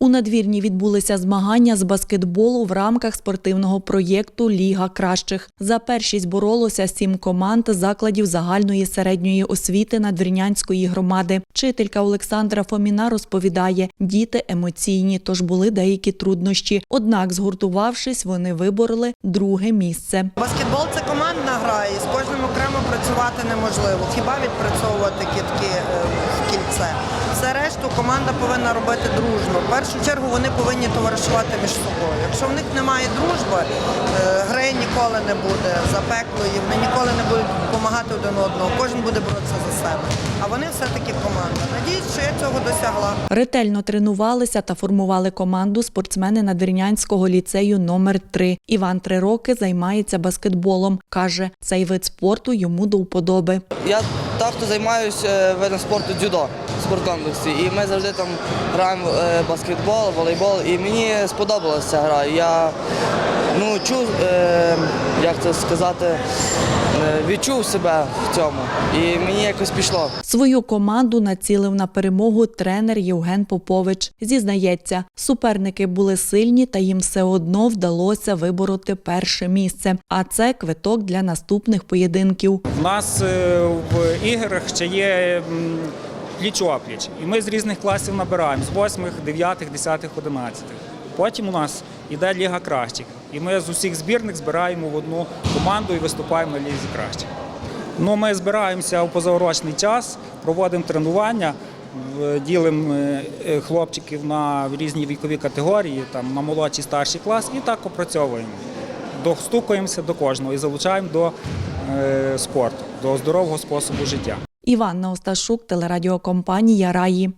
У надвірні відбулися змагання з баскетболу в рамках спортивного проєкту Ліга кращих. За першість боролося сім команд закладів загальної середньої освіти надвірнянської громади. Вчителька Олександра Фоміна розповідає, діти емоційні, тож були деякі труднощі. Однак, згуртувавшись, вони вибороли друге місце. Баскетбол це командна гра, і з кожним окремо працювати неможливо. Хіба відпрацьовувати кітки е, кільце. Все решту команда повинна робити дружно. В першу чергу вони повинні товаришувати між собою. Якщо в них немає дружби, е, гри ніколи не буде запеклої, допомагати один одного. Кожен буде боротися за себе. А вони все-таки команда. Надіюсь, що я цього досягла. Ретельно тренувалися та формували команду спортсмени Надвірнянського ліцею номер 3 Іван три роки займається баскетболом. Каже, цей вид спорту йому до вподоби. Я також займаюся видом спорту дзюдо в спорткомплексі. І ми завжди там граємо е, баскетбол, волейбол. І мені сподобалася ця гра. Я ну, чув, е, як це сказати, е, відчув себе в цьому. І мені якось пішло. Свою команду націлив на перемогу тренер Євген Попович. Зізнається, суперники були сильні, та їм все одно вдалося вибороти перше місце. А це квиток для наступних поєдинків. У нас е, в іграх ще є пліч-опліч, і ми з різних класів набираємо з 8, 9, 10, 11. Потім у нас йде Ліга кращих. І ми з усіх збірних збираємо в одну команду і виступаємо на лізі кращих. Ну, ми збираємося у позаурочний час, проводимо тренування, ділимо е, е, хлопчиків на різні вікові категорії, там, на молодший старший клас, і так опрацьовуємо. Достукуємося до кожного і залучаємо до е, спорту, до здорового способу життя. Іванна Осташук, телерадіокомпанія Раї.